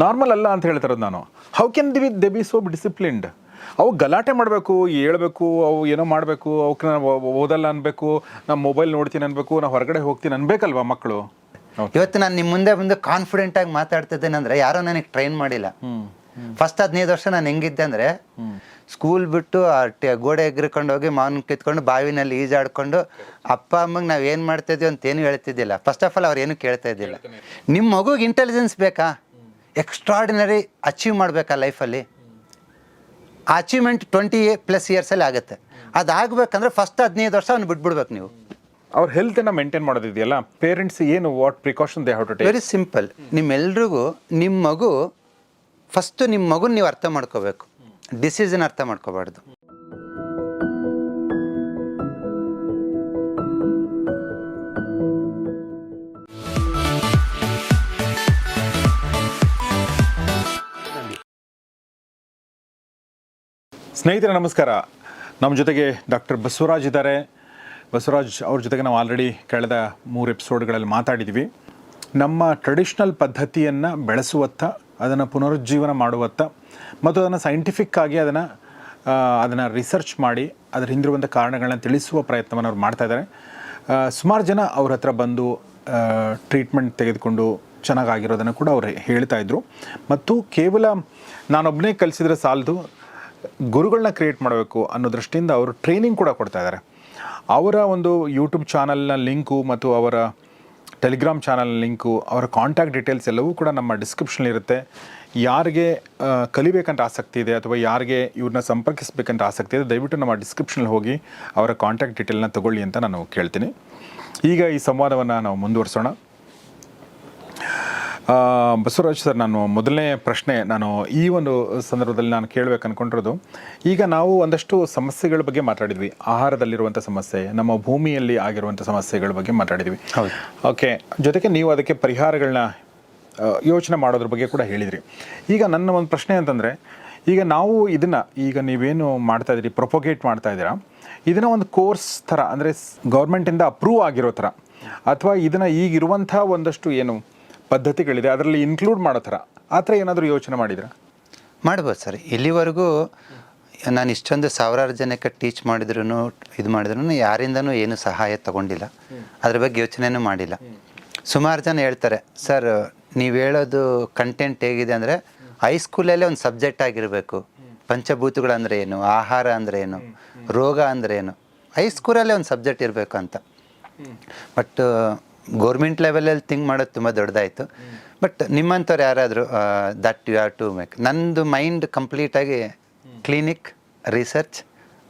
Normal ಅಲ್ಲ ಅಂತ ಹೇಳ್ತಿರೋದು ನಾನು. How can the they be so disciplined ಅವು ಗಲಾಟೆ ಮಾಡಬೇಕು ಹೇಳ್ಬೇಕು ಅವು ಏನೋ ಮಾಡಬೇಕು ಅವಕ್ಕೆ ನಾನು ಓದಲ್ಲ ಅನ್ಬೇಕು ನಾನು ಮೊಬೈಲ್ ನೋಡ್ತೀನಿ ಅನ್ಬೇಕು ನಾನು ಹೊರಗಡೆ ಹೋಗ್ತೀನಿ ಅನ್ಬೇಕಲ್ವಾ ಮಕ್ಕಳು ಇವತ್ತು ನಾನು ನಿಮ್ಮ ಮುಂದೆ ಬಂದು ಕಾನ್ಫಿಡೆಂಟ್ ಆಗಿ ಮಾತಾಡ್ತಿದ್ದೇನೆ ಅಂದ್ರೆ ಯಾರೋ ನನಗೆ ಟ್ರೈನ್ ಮಾಡಿಲ್ಲ. ಫಸ್ಟ್ ಹದಿನೈದು ವರ್ಷ ನಾನು ಹೆಂಗಿದ್ದೆ ಅಂದ್ರೆ ಸ್ಕೂಲ್ ಬಿಟ್ಟು ಗೋಡೆ ಎಗ್ರಿಕೊಂಡು ಹೋಗಿ ಮಾವಿನ ಕಿತ್ಕೊಂಡು ಬಾವಿನಲ್ಲಿ ಈಜಾಡ್ಕೊಂಡು ಅಪ್ಪ ಅಮ್ಮಗೆ ನಾವು ಏನು ಮಾಡ್ತಿದ್ವಿ ಅಂತ ಏನು ಹೇಳ್ತಿದ್ದಿಲ್ಲ. ಫಸ್ಟ್ ಆಫ್ ಆಲ್ ಅವ್ರು ಏನು ಕೇಳ್ತಾ ಇದ್ದಿಲ್ಲ. ನಿಮ್ಮ ಮಗುಗೆ ಇಂಟೆಲಿಜೆನ್ಸ್ ಬೇಕಾ? ಎಕ್ಸ್ಟ್ರಾಡಿನರಿ ಅಚೀವ್ ಮಾಡಬೇಕಾ ಲೈಫಲ್ಲಿ ಅಚೀವ್ಮೆಂಟ್ ಟ್ವೆಂಟಿ ಪ್ಲಸ್ ಇಯರ್ಸಲ್ಲಿ ಆಗುತ್ತೆ. ಅದಾಗಬೇಕಂದ್ರೆ ಫಸ್ಟ್ ಹದಿನೈದು ವರ್ಷ ಅವ್ನು ಬಿಟ್ಬಿಡ್ಬೇಕು ನೀವು. ಅವ್ರ ಹೆಲ್ತನ್ನು ಮೇಂಟೈನ್ ಮಾಡೋದಿದೆಯಲ್ಲ ಪೇರೆಂಟ್ಸ್ ಏನು what precaution they have to take very simple ನಿಮ್ಮೆಲ್ರಿಗೂ ನಿಮ್ಮ ಮಗು ಫಸ್ಟು ನಿಮ್ಮ ಮಗುನ ನೀವು ಅರ್ಥ ಮಾಡ್ಕೋಬೇಕು. ಡಿಸಿಷನ್ ಅರ್ಥ ಮಾಡ್ಕೋಬಾರ್ದು. ಸ್ನೇಹಿತರೆ, ನಮಸ್ಕಾರ. ನಮ್ಮ ಜೊತೆಗೆ ಡಾಕ್ಟರ್ ಬಸವರಾಜ್ ಇದ್ದಾರೆ. ಬಸವರಾಜ್ ಅವ್ರ ಜೊತೆಗೆ ನಾವು ಆಲ್ರೆಡಿ ಕಳೆದ ಮೂರು ಎಪಿಸೋಡ್ಗಳಲ್ಲಿ ಮಾತಾಡಿದ್ವಿ. ನಮ್ಮ ಟ್ರೆಡಿಷ್ನಲ್ ಪದ್ಧತಿಯನ್ನು ಬೆಳೆಸುವತ್ತ, ಅದನ್ನು ಪುನರುಜ್ಜೀವನ ಮಾಡುವತ್ತ, ಮತ್ತು ಅದನ್ನು ಸೈಂಟಿಫಿಕ್ಕಾಗಿ ಅದನ್ನು ಅದನ್ನು ರಿಸರ್ಚ್ ಮಾಡಿ, ಅದರ ಹಿಂದಿರುವಂಥ ಕಾರಣಗಳನ್ನ ತಿಳಿಸುವ ಪ್ರಯತ್ನವನ್ನು ಅವ್ರು ಮಾಡ್ತಾಯಿದ್ದಾರೆ ಸುಮಾರು ಜನ ಅವ್ರ ಹತ್ರ ಬಂದು ಟ್ರೀಟ್ಮೆಂಟ್ ತೆಗೆದುಕೊಂಡು ಚೆನ್ನಾಗಾಗಿರೋದನ್ನು ಕೂಡ ಅವರು ಹೇಳ್ತಾಯಿದ್ರು ಮತ್ತು ಕೇವಲ ನಾನೊಬ್ಬನೇ ಕಲಿಸಿದ್ರೆ ಸಾಲದು ಗುರುಗಳನ್ನ ಕ್ರಿಯೇಟ್ ಮಾಡಬೇಕು ಅನ್ನೋ ದೃಷ್ಟಿಯಿಂದ ಅವರು ಟ್ರೈನಿಂಗ್ ಕೂಡ ಕೊಡ್ತಾ ಇದ್ದಾರೆ ಅವರ ಒಂದು ಯೂಟ್ಯೂಬ್ ಚಾನಲ್ನ ಲಿಂಕು ಮತ್ತು ಅವರ ಟೆಲಿಗ್ರಾಮ್ ಚಾನಲ್ನ ಲಿಂಕು ಅವರ ಕಾಂಟ್ಯಾಕ್ಟ್ ಡೀಟೇಲ್ಸ್ ಎಲ್ಲವೂ ಕೂಡ ನಮ್ಮ ಡಿಸ್ಕ್ರಿಪ್ಷನ್ ಇರುತ್ತೆ. ಯಾರಿಗೆ ಕಲಿಬೇಕಂತ ಆಸಕ್ತಿ ಇದೆ ಅಥವಾ ಯಾರಿಗೆ ಇವ್ರನ್ನ ಸಂಪರ್ಕಿಸಬೇಕಂತ ಆಸಕ್ತಿ ಇದೆ, ದಯವಿಟ್ಟು ನಮ್ಮ ಡಿಸ್ಕ್ರಿಪ್ಷನಲ್ಲಿ ಹೋಗಿ ಅವರ ಕಾಂಟ್ಯಾಕ್ಟ್ ಡೀಟೇಲ್ನ ತಗೊಳ್ಳಿ ಅಂತ ನಾನು ಕೇಳ್ತೀನಿ. ಈಗ ಈ ಸಂವಾದವನ್ನು ನಾವು ಮುಂದುವರಿಸೋಣ. ಬಸವರಾಜ್ ಸರ್ ನಾನು ಮೊದಲನೇ ಪ್ರಶ್ನೆ ನಾನು ಈ ಒಂದು ಸಂದರ್ಭದಲ್ಲಿ ನಾನು ಕೇಳಬೇಕು ಅಂದ್ಕೊಂಡಿರೋದು ಈಗ ನಾವು ಒಂದಷ್ಟು ಸಮಸ್ಯೆಗಳ ಬಗ್ಗೆ ಮಾತಾಡಿದ್ವಿ. ಆಹಾರದಲ್ಲಿರುವಂಥ ಸಮಸ್ಯೆ ನಮ್ಮ ಭೂಮಿಯಲ್ಲಿ ಆಗಿರುವಂಥ ಸಮಸ್ಯೆಗಳ ಬಗ್ಗೆ ಮಾತಾಡಿದ್ವಿ. ಓಕೆ ಜೊತೆಗೆ ನೀವು ಅದಕ್ಕೆ ಪರಿಹಾರಗಳನ್ನ ಯೋಚನೆ ಮಾಡೋದ್ರ ಬಗ್ಗೆ ಕೂಡ ಹೇಳಿದ್ರಿ. ಈಗ ನನ್ನ ಒಂದು ಪ್ರಶ್ನೆ ಅಂತಂದರೆ ಈಗ ನಾವು ಇದನ್ನು ಈಗ ನೀವೇನು ಮಾಡ್ತಾ ಇದ್ದೀರಿ ಪ್ರೊಪೊಗೇಟ್ ಮಾಡ್ತಾ ಇದ್ದೀರಾ? ಇದನ್ನು ಒಂದು ಕೋರ್ಸ್ ಥರ ಅಂದರೆ ಗೌರ್ಮೆಂಟಿಂದ ಅಪ್ರೂವ್ ಆಗಿರೋ ಥರ ಅಥವಾ ಇದನ್ನು ಈಗಿರುವಂಥ ಒಂದಷ್ಟು ಏನು ಪದ್ಧತಿಗಳಿದೆ ಅದರಲ್ಲಿ ಇನ್ಕ್ಲೂಡ್ ಮಾಡೋ ಥರ. ಆ ಥರ ಏನಾದರೂ ಯೋಚನೆ ಮಾಡಿದ್ರಾ? ಮಾಡ್ಬೋದು ಸರ್. ಇಲ್ಲಿವರೆಗೂ ನಾನು ಇಷ್ಟೊಂದು ಸಾವಿರಾರು ಜನಕ್ಕೆ ಟೀಚ್ ಮಾಡಿದ್ರು ಇದು ಮಾಡಿದ್ರು ಯಾರಿಂದನೂ ಏನು ಸಹಾಯ ತಗೊಂಡಿಲ್ಲ. ಅದ್ರ ಬಗ್ಗೆ ಯೋಚನೆನೂ ಮಾಡಿಲ್ಲ. ಸುಮಾರು ಜನ ಹೇಳ್ತಾರೆ ಸರ್ ನೀವು ಹೇಳೋದು ಕಂಟೆಂಟ್ ಹೇಗಿದೆ ಅಂದರೆ ಹೈಸ್ಕೂಲಲ್ಲೇ ಒಂದು ಸಬ್ಜೆಕ್ಟ್ ಆಗಿರಬೇಕು. ಪಂಚಭೂತಗಳು ಅಂದರೆ ಏನು ಆಹಾರ ಅಂದರೆ ಏನು ರೋಗ ಅಂದರೆ ಏನು. ಹೈಸ್ಕೂಲಲ್ಲೇ ಒಂದು ಸಬ್ಜೆಕ್ಟ್ ಇರಬೇಕು ಅಂತ. ಬಟ್ ಗೌರ್ಮೆಂಟ್ ಲೆವೆಲಲ್ಲಿ ಥಿಂಕ್ ಮಾಡೋದು ತುಂಬ ದೊಡ್ಡದಾಯಿತು. ಬಟ್ ನಿಮ್ಮಂಥವ್ರು ಯಾರಾದರೂ that you have to make ನಂದು ಮೈಂಡ್ ಕಂಪ್ಲೀಟಾಗಿ ಕ್ಲಿನಿಕ್ ರಿಸರ್ಚ್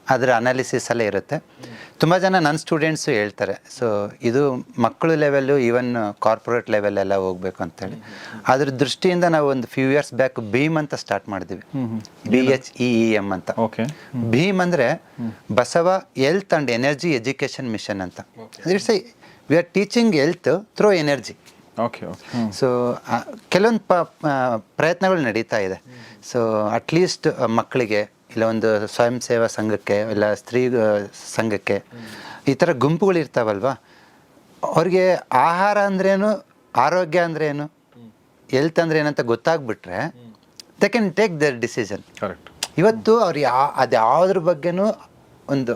ಅದರ ಅನಾಲಿಸಿಸ್ ಅಲ್ಲೇ ಇರುತ್ತೆ. ತುಂಬ ಜನ ನನ್ನ ಸ್ಟೂಡೆಂಟ್ಸು ಹೇಳ್ತಾರೆ ಸೊ ಇದು ಮಕ್ಕಳು ಲೆವೆಲ್ಲು ಈವನ್ ಕಾರ್ಪೊರೇಟ್ ಲೆವೆಲೆಲ್ಲ ಹೋಗ್ಬೇಕು ಅಂತೇಳಿ. ಅದ್ರ ದೃಷ್ಟಿಯಿಂದ ನಾವು ಒಂದು ಫ್ಯೂ ಇಯರ್ಸ್ ಬ್ಯಾಕ್ ಭೀಮ್ ಅಂತ ಸ್ಟಾರ್ಟ್ ಮಾಡಿದ್ವಿ. B H E E M ಅಂತ. ಓಕೆ ಭೀಮ್ ಅಂದರೆ Basava health and energy education mission ಅಂತ. It's I we are teaching health through energy okay so ಕೆಲವೊಂದು ಪ ಪ್ರಯತ್ನಗಳು ನಡೀತಾ ಇದೆ. ಸೊ ಅಟ್ಲೀಸ್ಟ್ ಮಕ್ಕಳಿಗೆ ಇಲ್ಲ ಒಂದು ಸ್ವಯಂ ಸೇವಾ ಸಂಘಕ್ಕೆ ಇಲ್ಲ ಸ್ತ್ರೀ ಸಂಘಕ್ಕೆ ಈ ಥರ ಗುಂಪುಗಳು ಇರ್ತಾವಲ್ವಾ? ಅವ್ರಿಗೆ ಆಹಾರ ಅಂದ್ರೇನು ಆರೋಗ್ಯ ಅಂದ್ರೇನು ಎಲ್ತ್ ಅಂದ್ರೆ ಏನಂತ ಗೊತ್ತಾಗ್ಬಿಟ್ರೆ they can take their decision correct ಇವತ್ತು ಅವ್ರು ಯಾ ಅದು ಯಾವುದ್ರ ಬಗ್ಗೆನೂ ಒಂದು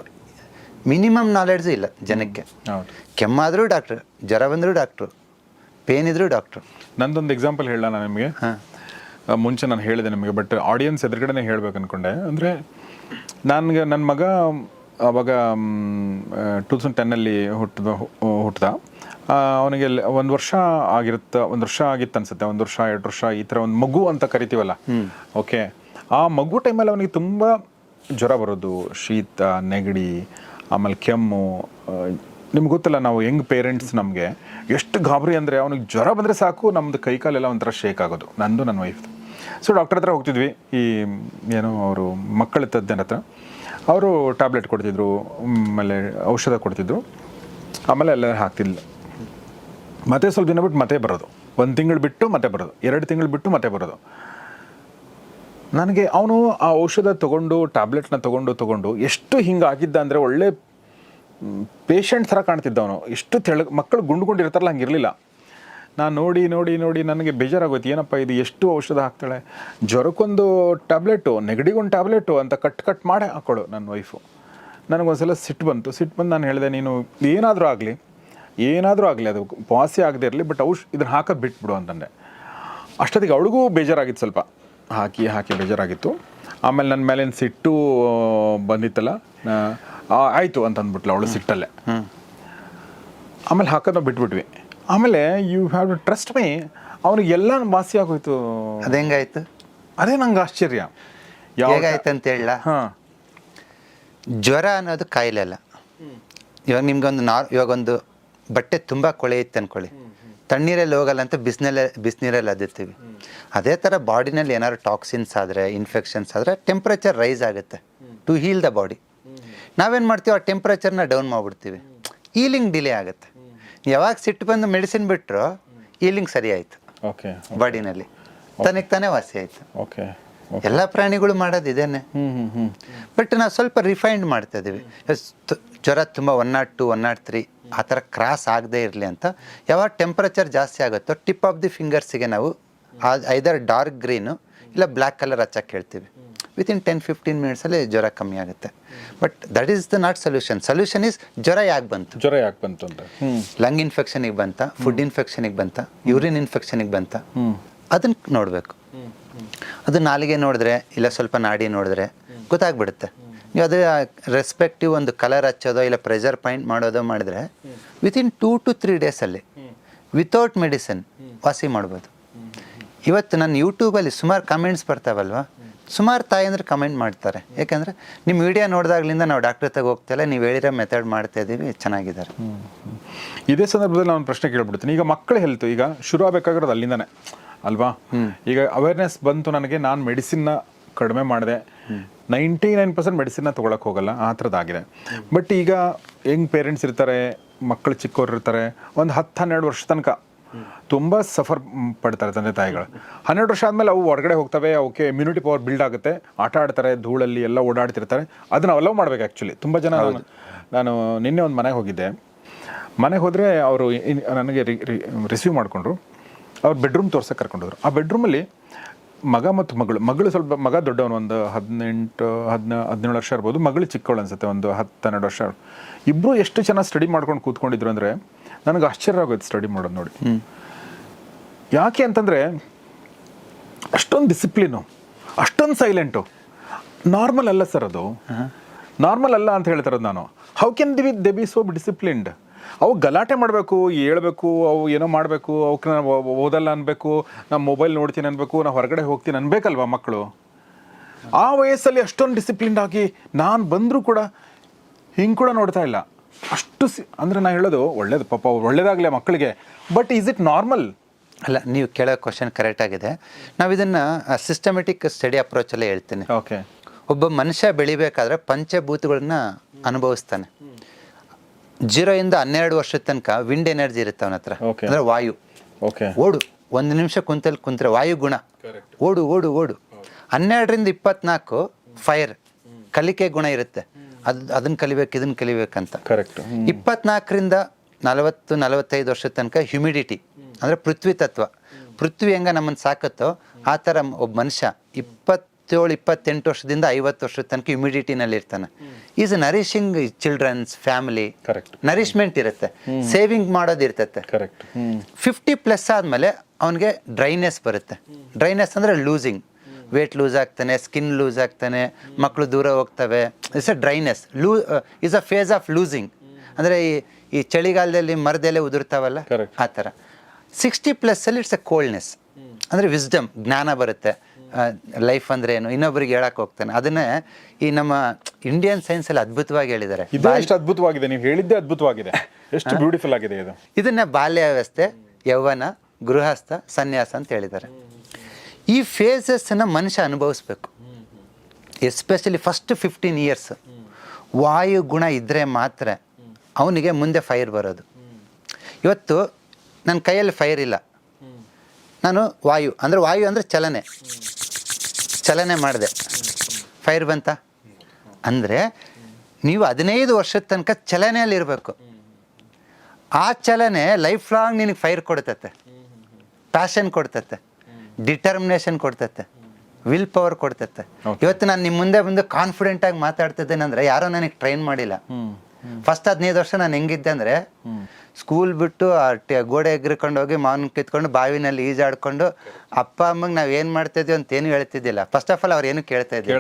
ಮಿನಿಮಮ್ ನಾಲೆಡ್ಜು ಇಲ್ಲ ಜನಕ್ಕೆ. ಹೌದು. ಕೆಮ್ಮಾದರೂ ಡಾಕ್ಟ್ರು ಜ್ವರ ಬಂದರೂ ಡಾಕ್ಟ್ರು ಪೇನ್ ಇದ್ದರೂ ಡಾಕ್ಟ್ರು ನಂದೊಂದು ಎಕ್ಸಾಂಪಲ್ ಹೇಳೋಣ ನಾನು ನಿಮಗೆ? ಹಾಂ. ಮುಂಚೆ ನಾನು ಹೇಳಿದೆ ನಿಮಗೆ ಬಟ್ ಆಡಿಯನ್ಸ್ ಎದುರುಗಡೆನೆ ಹೇಳ್ಬೇಕು ಅಂದ್ಕೊಂಡೆ ಅಂದರೆ ನನಗೆ ನನ್ನ ಮಗ ಅವಾಗ ಟೂ ತೌಸಂಡ್ ಟೆನ್ನಲ್ಲಿ ಹುಟ್ಟಿದ ಹುಟ್ಟಿದ ಅವನಿಗೆ ಒಂದು ವರ್ಷ ಆಗಿರುತ್ತೆ ಒಂದು ವರ್ಷ ಆಗಿತ್ತು ಅನ್ಸುತ್ತೆ. ಒಂದು ವರ್ಷ ಎರಡು ವರ್ಷ ಈ ಥರ ಒಂದು ಮಗು ಅಂತ ಕರಿತೀವಲ್ಲ? ಓಕೆ ಆ ಮಗು ಟೈಮಲ್ಲಿ ಅವನಿಗೆ ತುಂಬ ಜ್ವರ ಬರೋದು ಶೀತ ನೆಗಡಿ ಆಮೇಲೆ ಕೆಮ್ಮು ನಿಮ್ಗೆ ಗೊತ್ತಲ್ಲ ನಾವು ಹೆಂಗ್ ಪೇರೆಂಟ್ಸ್ ನಮಗೆ ಎಷ್ಟು ಗಾಬರಿ ಅಂದರೆ ಅವ್ನಿಗೆ ಜ್ವರ ಬಂದರೆ ಸಾಕು ನಮ್ಮದು ಕೈಕಾಲೆಲ್ಲ ಒಂಥರ ಶೇಕ್ ಆಗೋದು. ನಂದು, ನನ್ನ ವೈಫ್ದು ಸೊ ಡಾಕ್ಟರ್ ಹತ್ರ ಹೋಗ್ತಿದ್ವಿ. ಈ, ಏನು ಅವರು ಮಕ್ಕಳ ತಜ್ಞರ ಹತ್ರ. ಅವರು ಟ್ಯಾಬ್ಲೆಟ್ ಕೊಡ್ತಿದ್ರು, ಆಮೇಲೆ ಔಷಧ ಕೊಡ್ತಿದ್ರು. ಆಮೇಲೆ ಎಲ್ಲ ಹಾಕ್ತಿಲ್ಲ ಮತ್ತೆ ಸ್ವಲ್ಪ ದಿನ ಬಿಟ್ಟು ಮತ್ತೆ ಬರೋದು. ಒಂದು ತಿಂಗಳು ಬಿಟ್ಟು ಮತ್ತೆ ಬರೋದು. ಎರಡು ತಿಂಗಳು ಬಿಟ್ಟು ಮತ್ತೆ ಬರೋದು. ನನಗೆ ಅವನು ಆ ಔಷಧ ತಗೊಂಡು ಟ್ಯಾಬ್ಲೆಟ್ನ ತಗೊಂಡು ತಗೊಂಡು ಎಷ್ಟು ಹಿಂಗೆ ಆಗಿದ್ದ ಅಂದರೆ ಒಳ್ಳೆ ಪೇಷಂಟ್ ಥರ ಕಾಣ್ತಿದ್ದ ಅವನು ಎಷ್ಟು ತೆಳ ಮಕ್ಕಳು ಗುಂಡ್ಕೊಂಡಿರ್ತಾರಲ್ಲ ಹಂಗಿರಲಿಲ್ಲ. ನಾನು ನೋಡಿ ನೋಡಿ ನೋಡಿ ನನಗೆ ಬೇಜಾರಾಗೋಯ್ತು. ಏನಪ್ಪ ಇದು? ಎಷ್ಟು ಔಷಧ ಹಾಕ್ತಾಳೆ? ಜ್ವರಕ್ಕೊಂದು ಟ್ಯಾಬ್ಲೆಟು ನೆಗಡಿಗೊಂದು ಟ್ಯಾಬ್ಲೆಟು ಅಂತ ಕಟ್ ಕಟ್ ಮಾಡೇ ಹಾಕ್ಕೊಳು ನನ್ನ ವೈಫು ನನಗೊಂದ್ಸಲ ಸಿಟ್ಟು ಬಂತು. ಸಿಟ್ಟು ಬಂದು ನಾನು ಹೇಳಿದೆ, ನೀನು ಏನಾದರೂ ಆಗಲಿ ಏನಾದರೂ ಆಗಲಿ, ಅದು ವಾಸಿ ಆಗದೆ ಇರಲಿ ಬಟ್ ಔಷ್, ಇದನ್ನು ಹಾಕೋದು ಬಿಟ್ಬಿಡು ಅಂತಂದೆ. ಅಷ್ಟೊತ್ತಿಗೆ ಅವಳಿಗೂ ಬೇಜಾರಾಗಿತ್ತು ಸ್ವಲ್ಪ. ಹಾಕಿ ಹಾಕಿ ಬೇಜಾರಾಗಿತ್ತು. ಆಮೇಲೆ ನನ್ನ ಮೇಲಿನ ಸಿಟ್ಟು ಬಂದಿತ್ತಲ್ಲ ಆಯಿತು ಅಂತ ಅಂದ್ಬಿಟ್ಲ ಅವಳು ಸಿಟ್ಟಲ್ಲೇ. ಆಮೇಲೆ ಹಾಕೋದು ಬಿಟ್ಬಿಟ್ವಿ. ಆಮೇಲೆ you have to trust my ಅವ್ರಿಗೆ ಎಲ್ಲ ವಾಸಿ ಆಗೋಯ್ತು. ಅದು ಹೆಂಗಾಯ್ತು? ಅದೇ ನಂಗೆ ಆಶ್ಚರ್ಯ. ಯಾವಾಗಾಯ್ತು ಅಂತ ಹೇಳ. ಹಾಂ. ಜ್ವರ ಅನ್ನೋದು ಕಾಯಿಲೆ ಅಲ್ಲ. ಇವಾಗ ನಿಮ್ಗೊಂದು ನಾರ್ ಇವಾಗ ಒಂದು ಬಟ್ಟೆ ತುಂಬ ಕೊಳೆಯುತ್ತೆ ಅನ್ಕೊಳ್ಳಿ. ತಣ್ಣೀರಲ್ಲಿ ಹೋಗಲ್ಲ ಅಂತ ಬಿಸಿನಲ್ಲೇ ಬಿಸಿನೀರಲ್ಲಿ ಅದಿರ್ತೀವಿ. ಅದೇ ಥರ ಬಾಡಿನಲ್ಲಿ ಏನಾದ್ರು ಟಾಕ್ಸಿನ್ಸ್ ಆದರೆ ಇನ್ಫೆಕ್ಷನ್ಸ್ ಆದರೆ ಟೆಂಪ್ರೇಚರ್ ರೈಸ್ ಆಗುತ್ತೆ. ಟು ಹೀಲ್ ದ ಬಾಡಿ ನಾವೇನು ಮಾಡ್ತೀವಿ ಆ ಟೆಂಪ್ರೇಚರ್ನ ಡೌನ್ ಮಾಡಿಬಿಡ್ತೀವಿ. ಹೀಲಿಂಗ್ ಡಿಲೇ ಆಗುತ್ತೆ. ಯಾವಾಗ ಸಿಟ್ಟು ಬಂದು ಮೆಡಿಸಿನ್ ಬಿಟ್ಟರು ಹೀಲಿಂಗ್ ಸರಿ ಆಯಿತು. ಓಕೆ ಬಾಡಿನಲ್ಲಿ. ತನಗೆ ತಾನೇ ವಾಸಿ ಆಯಿತು. ಓಕೆ ಎಲ್ಲ ಪ್ರಾಣಿಗಳು ಮಾಡೋದು ಇದೇನೆ. ಹ್ಞೂ ಹ್ಞೂ ಹ್ಞೂ ಬಟ್ ನಾವು ಸ್ವಲ್ಪ ರಿಫೈನ್ಡ್ ಮಾಡ್ತಾ ಇದ್ದೀವಿ ಜ್ವರ ತುಂಬ one not two one not three ಆ ಥರ ಕ್ರಾಸ್ ಆಗದೇ ಇರಲಿ ಅಂತ ಯಾವಾಗ ಟೆಂಪರೇಚರ್ ಜಾಸ್ತಿ ಆಗುತ್ತೋ ಟಿಪ್ ಆಫ್ ದಿ ಫಿಂಗರ್ಸಿಗೆ ನಾವು ಐದರ್ ಡಾರ್ಕ್ ಗ್ರೀನು ಇಲ್ಲ ಬ್ಲ್ಯಾಕ್ ಕಲರ್ ಹಚ್ಚಕ್ಕೆ ಹೇಳ್ತೀವಿ. ವಿತಿನ್ ಟೆನ್ ಫಿಫ್ಟೀನ್ ಮಿನಿಟ್ಸಲ್ಲಿ ಜ್ವರ ಕಮ್ಮಿ ಆಗುತ್ತೆ. But that is the not solution solution is ಜ್ವರ ಯಾಕೆ ಬಂತು? ಜ್ವರ ಯಾಕೆ ಬಂತು ಅಂತ. ಲಂಗ್ ಇನ್ಫೆಕ್ಷನಿಗೆ ಬಂತ ಫುಡ್ ಇನ್ಫೆಕ್ಷನಿಗೆ ಬಂತ ಯೂರಿನ್ ಇನ್ಫೆಕ್ಷನಿಗೆ ಬಂತ. ಅದನ್ನ ನೋಡಬೇಕು. ಅದು ನಾಲಿಗೆ ನೋಡಿದ್ರೆ ಇಲ್ಲ ಸ್ವಲ್ಪ ನಾಡಿ ನೋಡಿದ್ರೆ ಗೊತ್ತಾಗ್ಬಿಡುತ್ತೆ. ನೀವು ಅದೇ ರೆಸ್ಪೆಕ್ಟಿವ್ ಒಂದು ಕಲರ್ ಹಚ್ಚೋದೋ ಇಲ್ಲ ಪ್ರೆಷರ್ ಪಾಯಿಂಟ್ ಮಾಡೋದೋ ಮಾಡಿದ್ರೆ ವಿತಿನ್ ಟೂ ಟು ತ್ರೀ ಡೇಸಲ್ಲಿ ವಿತೌಟ್ ಮೆಡಿಸಿನ್ ವಾಸಿ ಮಾಡ್ಬೋದು. ಇವತ್ತು ನನ್ನ ಯೂಟ್ಯೂಬಲ್ಲಿ ಸುಮಾರು ಕಮೆಂಟ್ಸ್ ಬರ್ತಾವಲ್ವ? ಸುಮಾರು ತಾಯಿ ಅಂದ್ರೆ ಕಮೆಂಟ್ ಮಾಡ್ತಾರೆ. ಯಾಕಂದರೆ ನಿಮ್ಮ ವಿಡಿಯೋ ನೋಡಿದಾಗ್ಲಿಂದ ನಾವು ಡಾಕ್ಟರ್ ತಗ ಹೋಗ್ತಿಲ್ಲ, ನೀವು ಹೇಳಿರೋ ಮೆಥಡ್ ಮಾಡ್ತಾ ಇದ್ದೀವಿ ಚೆನ್ನಾಗಿದ್ದಾರೆ. ಇದೇ ಸಂದರ್ಭದಲ್ಲಿ ನಾನು ಪ್ರಶ್ನೆ ಕೇಳ್ಬಿಡ್ತೀನಿ. ಈಗ ಮಕ್ಕಳ ಹೆಲ್ತ್ ಈಗ ಶುರು ಆಗಬೇಕಾಗಿರೋದು ಅಲ್ಲಿಂದಾನೆ. ಅಲ್ವಾ? ಈಗ ಅವೇರ್ನೆಸ್ ಬಂತು ನನಗೆ ನಾನು ಮೆಡಿಸಿನ್ನ ಕಡಿಮೆ ಮಾಡಿದೆ. ನೈಂಟಿ ನೈನ್ ಪರ್ಸೆಂಟ್ ಮೆಡಿಸಿನ್ನ ತೊಗೊಳಕ್ಕೆ ಹೋಗಲ್ಲ ಆ ಥರದ್ದಾಗಿದೆ ಬಟ್ ಈಗ ಹೆಂಗ್ ಪೇರೆಂಟ್ಸ್ ಇರ್ತಾರೆ ಮಕ್ಕಳು ಚಿಕ್ಕವ್ರು ಇರ್ತಾರೆ ಒಂದು ಹತ್ತು ಹನ್ನೆರಡು ವರ್ಷ ತನಕ ತುಂಬ ಸಫರ್ ಪಡ್ತಾರೆ ತಂದೆ ತಾಯಿಗಳು. ಹನ್ನೆರಡು ವರ್ಷ ಆದಮೇಲೆ ಅವು ಹೊರಗಡೆ ಹೋಗ್ತವೆ ಅವಕ್ಕೆ ಇಮ್ಯುನಿಟಿ ಪವರ್ ಬಿಲ್ಡ್ ಆಗುತ್ತೆ. ಆಟ ಆಡ್ತಾರೆ ಧೂಳಲ್ಲಿ ಎಲ್ಲ ಓಡಾಡ್ತಿರ್ತಾರೆ. ಅದನ್ನ ಅಲೋ ಮಾಡ್ಬೇಕು ಆ್ಯಕ್ಚುಲಿ ತುಂಬ ಜನ ನಾನು- ನಾನು ನಿನ್ನೆ ಒಂದು ಮನೆಗೆ ಹೋಗಿದ್ದೆ. ಮನೆಗೆ ಹೋದರೆ ಅವರು ನನಗೆ ರಿಸೀವ್ ಮಾಡಿಕೊಂಡ್ರು. ಅವ್ರು ಬೆಡ್ರೂಮ್ ತೋರ್ಸಕ್ಕೆ ಕರ್ಕೊಂಡೋದ್ರು. ಆ ಬೆಡ್ರೂಮಲ್ಲಿ ಮಗ ಮತ್ತು ಮಗಳು ಮಗಳು ಸ್ವಲ್ಪ ಮಗ ದೊಡ್ಡವನು ಒಂದು ಹದಿನೆಂಟು ಹದಿನ ಹದಿನೇಳು ವರ್ಷ ಇರ್ಬೋದು ಮಗಳು ಚಿಕ್ಕವಳು ಅನ್ಸುತ್ತೆ ಒಂದು ಹತ್ತು ಹನ್ನೆರಡು ವರ್ಷ. ಇಬ್ಬರು ಎಷ್ಟು ಚೆನ್ನಾಗಿ ಸ್ಟಡಿ ಮಾಡ್ಕೊಂಡು ಕೂತ್ಕೊಂಡಿದ್ರು ಅಂದರೆ ನನಗೆ ಆಶ್ಚರ್ಯ ಆಗೋಯ್ತು ಸ್ಟಡಿ ಮಾಡೋದು ನೋಡಿ. ಯಾಕೆ ಅಂತಂದರೆ ಅಷ್ಟೊಂದು ಡಿಸಿಪ್ಲಿನು ಅಷ್ಟೊಂದು ಸೈಲೆಂಟು ನಾರ್ಮಲ್ ಅಲ್ಲ ಸರ್ ಅದು. ನಾರ್ಮಲ್ ಅಲ್ಲ ಅಂತ ಹೇಳ್ತಾರದು ನಾನು. How can the they be so disciplined ಅವು ಗಲಾಟೆ ಮಾಡಬೇಕು ಹೇಳ್ಬೇಕು ಅವು ಏನೋ ಮಾಡಬೇಕು ಅವಕ್ಕೆ ನಾನು ಓದಲ್ಲ ಅನ್ಬೇಕು ನಾನು ಮೊಬೈಲ್ ನೋಡ್ತೀನಿ ಅನ್ಬೇಕು ನಾನು ಹೊರಗಡೆ ಹೋಗ್ತೀನಿ ಅನ್ಬೇಕಲ್ವಾ ಮಕ್ಕಳು ಆ ವಯಸ್ಸಲ್ಲಿ ಅಷ್ಟೊಂದು ಡಿಸಿಪ್ಲಿನ್ ಆಗಿ ನಾನು ಬಂದರೂ ಕೂಡ ಹಿಂಗೆ ಕೂಡ ನೋಡ್ತಾ ಇಲ್ಲ. ಅಷ್ಟು ಸಿ ಅಂದರೆ ನಾನು ಹೇಳೋದು ಒಳ್ಳೇದು ಪಾಪ ಒಳ್ಳೇದಾಗಲಿ ಮಕ್ಕಳಿಗೆ ಬಟ್ ಈಸ್ ಇಟ್ ನಾರ್ಮಲ್ ಅಲ್ಲ ನೀವು ಕೇಳೋ ಕ್ವಶನ್ ಕರೆಕ್ಟ್ ಆಗಿದೆ. ನಾವು ಇದನ್ನು ಸಿಸ್ಟಮೆಟಿಕ್ ಸ್ಟಡಿ ಅಪ್ರೋಚಲ್ಲೇ ಹೇಳ್ತೀನಿ. ಓಕೆ ಒಬ್ಬ ಮನುಷ್ಯ ಬೆಳಿಬೇಕಾದ್ರೆ ಪಂಚಭೂತಗಳನ್ನ ಅನುಭವಿಸ್ತಾನೆ. ಜೀರೋ ಇಂದ ಹನ್ನೆರಡು ವರ್ಷದ ತನಕ ವಿಂಡ್ ಎನರ್ಜಿ ಇರುತ್ತೆ ಅವನ ಹತ್ರ. ಅಂದ್ರೆ ವಾಯು. ಓಡು ಒಂದು ನಿಮಿಷ ಕುಂತಲ್ಲಿ ಕುಂತ್ರೆ ವಾಯು ಗುಣ. ಓಡು ಓಡು ಓಡು. ಹನ್ನೆರಡರಿಂದ ಇಪ್ಪತ್ನಾಲ್ಕು ಫೈರ್ ಕಲಿಕೆ ಗುಣ ಇರುತ್ತೆ. ಅದು ಅದನ್ನ ಕಲಿಬೇಕು ಇದನ್ನ ಕಲಿಬೇಕಂತ. ಕರೆಕ್ಟ್ ಇಪ್ಪತ್ನಾಲ್ಕರಿಂದ ನಲವತ್ತು ನಲವತ್ತೈದು ವರ್ಷದ ತನಕ ಹ್ಯುಮಿಡಿಟಿ ಅಂದ್ರೆ ಪೃಥ್ವಿ ತತ್ವ. ಪೃಥ್ವಿ ಹೆಂಗ ನಮ್ಮನ್ನು ಸಾಕತ್ತೋ ಆ ಥರ ಒಬ್ಬ ಮನುಷ್ಯ ಇಪ್ಪತ್ತೇಳು ಇಪ್ಪತ್ತೆಂಟು ವರ್ಷದಿಂದ ಐವತ್ತು ವರ್ಷದ ತನಕ ಹ್ಯುಮಿಡಿಟಿನಲ್ಲಿ ಇರ್ತಾನೆ is nourishing childrens family. Nourishment ಇರುತ್ತೆ. ಸೇವಿಂಗ್ ಮಾಡೋದು ಇರ್ತೈತೆ. ಕರೆಕ್ಟ್ ಫಿಫ್ಟಿ ಪ್ಲಸ್ ಆದಮೇಲೆ ಅವನಿಗೆ ಡ್ರೈನೆಸ್ ಬರುತ್ತೆ. ಡ್ರೈನೆಸ್ ಅಂದರೆ ಲೂಸಿಂಗ್ ವೇಟ್ ಲೂಸ್ ಆಗ್ತಾನೆ ಸ್ಕಿನ್ ಲೂಸ್ ಆಗ್ತಾನೆ ಮಕ್ಕಳು ದೂರ ಹೋಗ್ತವೆ. It's a dryness lo is a phase of losing ಅಂದರೆ ಈ ಈ ಚಳಿಗಾಲದಲ್ಲಿ ಮರದೆಲೆ ಉದುರ್ತಾವಲ್ಲ. ಆ ಥರ. ಸಿಕ್ಸ್ಟಿ ಪ್ಲಸ್ಸಲ್ಲಿ ಇಟ್ಸ್ ಅ ಕೋಲ್ಡ್ನೆಸ್ ಅಂದರೆ ವಿಸ್ಡಮ್ ಜ್ಞಾನ ಬರುತ್ತೆ. ಲೈಫ್ ಅಂದ್ರೆ ಏನು? ಇನ್ನೊಬ್ಬರಿಗೆ ಹೇಳಕ್ ಹೋಗ್ತಾನೆ. ಅದನ್ನೇ ಈ ನಮ್ಮ ಇಂಡಿಯನ್ ಸೈನ್ಸ್ ಅಲ್ಲಿ ಅದ್ಭುತವಾಗಿ ಹೇಳಿದ್ದಾರೆ. ಎಷ್ಟು ಅದ್ಭುತವಾಗಿದೆ. ನೀವು ಹೇಳಿದ್ದೇ ಅದ್ಭುತವಾಗಿದೆ. ಎಷ್ಟು ಬ್ಯೂಟಿಫುಲ್ ಆಗಿದೆ ಇದು. ಇದನ್ನ ವ್ಯವಸ್ಥೆ ಯೌವನ ಗೃಹಸ್ಥ ಸನ್ಯಾಸ ಅಂತ ಹೇಳಿದ್ದಾರೆ. ಈ ಫೇಸಸ್ಸನ್ನು ಮನುಷ್ಯ ಅನುಭವಿಸ್ಬೇಕು. ಎಸ್ಪೆಷಲಿ ಫಸ್ಟ್ ಫಿಫ್ಟೀನ್ ಇಯರ್ಸ್ ವಾಯು ಗುಣ ಇದ್ದರೆ ಮಾತ್ರ ಅವನಿಗೆ ಮುಂದೆ ಫೈರ್ ಬರೋದು. ಇವತ್ತು ನನ್ನ ಕೈಯಲ್ಲಿ ಫೈರ್ ಇಲ್ಲ. ನಾನು ವಾಯು ಅಂದರೆ ವಾಯು ಅಂದರೆ ಚಲನೆ. ಚಲನೆ ಮಾಡಿದೆ. ಫೈರ್ ಬಂತ? ಅಂದರೆ ನೀವು ಹದಿನೈದು ವರ್ಷದ ತನಕ ಚಲನೆಯಲ್ಲಿ ಇರಬೇಕು. ಆ ಚಲನೆ ಲೈಫ್ ಲಾಂಗ್ ನಿನಗೆ ಫೈರ್ ಕೊಡ್ತತೆ. ಪ್ಯಾಷನ್ ಕೊಡ್ತತೆ. ಡಿಟರ್ಮಿನೇಷನ್ ಕೊಡ್ತತೆ. ವಿಲ್ ಪವರ್ ಕೊಡ್ತತೆ. ಇವತ್ತು ನಾನು ನಿಮ್ಮ ಮುಂದೆ ಬಂದು ಕಾನ್ಫಿಡೆಂಟ್ ಆಗಿ ಮಾತಾಡ್ತಿದ್ದೇನೆಂದ್ರೆ ಯಾರೋ ನನಗೆ ಟ್ರೈನ್ ಮಾಡಿಲ್ಲ. ಫಸ್ಟ್ ಹದಿನೈದು ವರ್ಷ ನಾನು ಹೆಂಗಿದ್ದೆ ಅಂದರೆ ಸ್ಕೂಲ್ ಬಿಟ್ಟು ಆ ಟ- ಗೋಡೆ ಎಗ್ರಿಕೊಂಡು ಹೋಗಿ ಮಾವಿನ ಕಿತ್ಕೊಂಡು ಬಾವಿನಲ್ಲಿ ಈಜಾಡ್ಕೊಂಡು ಅಪ್ಪ ಅಮ್ಮಗೆ ನಾವು ಏನು ಮಾಡ್ತಿದ್ವಿ ಅಂತ ಏನು ಹೇಳ್ತಿದ್ದಿಲ್ಲ. ಫಸ್ಟ್ ಆಫ್ ಆಲ್ ಅವ್ರು ಏನು ಕೇಳ್ತಾ ಇದ್ರು